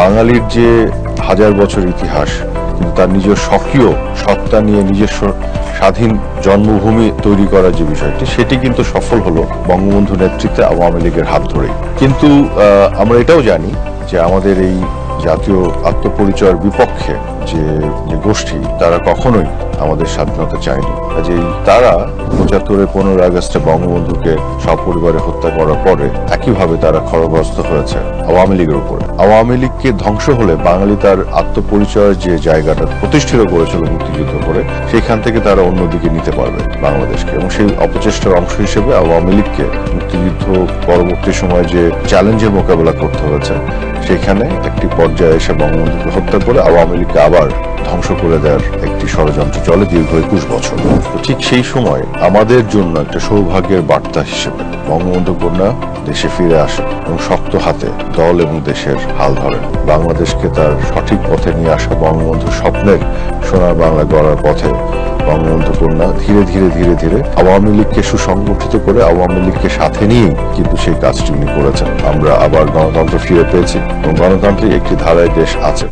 বাঙালির যে হাজার বছর ইতিহাস, কিন্তু তার নিজের স্বকীয় সত্তা নিয়ে নিজস্ব স্বাধীন জন্মভূমি তৈরি করার যে বিষয়টি, সেটি কিন্তু সফল হলো বঙ্গবন্ধু নেতৃত্বে আওয়ামী লীগের হাত ধরেই। কিন্তু আমরা এটাও জানি যে আমাদের এই জাতীয় আত্মপরিচয়ের বিপক্ষে যে যে গোষ্ঠী, তারা কখনোই আমাদের স্বাধীনতা চায়নি। কাজেই তারা পঁচাত্তরের পনেরো আগস্টে বঙ্গবন্ধুকে সপরিবারে হত্যা করার পরে একইভাবে তারা খড়গ্রস্ত হয়েছে আওয়ামী লীগের উপরে। আওয়ামী লীগকে ধ্বংস হলে বাঙালি তার আত্মপরিচয়ের যে জায়গাটা প্রতিষ্ঠিত করেছিল মুক্তিযুদ্ধ করে, সেখান থেকে তারা অন্যদিকে নিতে পারবে বাংলাদেশকে। এবং সেই অপচেষ্টার অংশ হিসেবে আওয়ামী লীগকে মুক্তিযুদ্ধ পরবর্তী সময়ে যে চ্যালেঞ্জের মোকাবেলা করতে হয়েছে, সেখানে একটি পর্যায়ে এসে বঙ্গবন্ধুকে হত্যা করে আওয়ামী লীগকে আবার ধ্বংস করে দেওয়ার একটি ষড়যন্ত্র চলে দীর্ঘ একুশ বছর। ঠিক সেই সময় আমাদের জন্য একটা সৌভাগ্যের বার্তা হিসেবে বঙ্গবন্ধু কন্যা দেশে ফিরে আসেন এবং শক্ত হাতে দল এবং দেশের হাল ধরেন। বাংলাদেশকে তার সঠিক পথে নিয়ে আসা বঙ্গবন্ধুর স্বপ্নের সোনার বাংলা গড়ার পথে বঙ্গবন্ধু কন্যা ধীরে ধীরে ধীরে ধীরে আওয়ামী লীগকে সুসংগঠিত করে আওয়ামী লীগকে সাথে নিয়েই কিন্তু সেই কাজটি উনি করেছেন। আমরা আবার গণতন্ত্র ফিরে পেয়েছি এবং গণতান্ত্রিক একটি ধারায় দেশ আছে।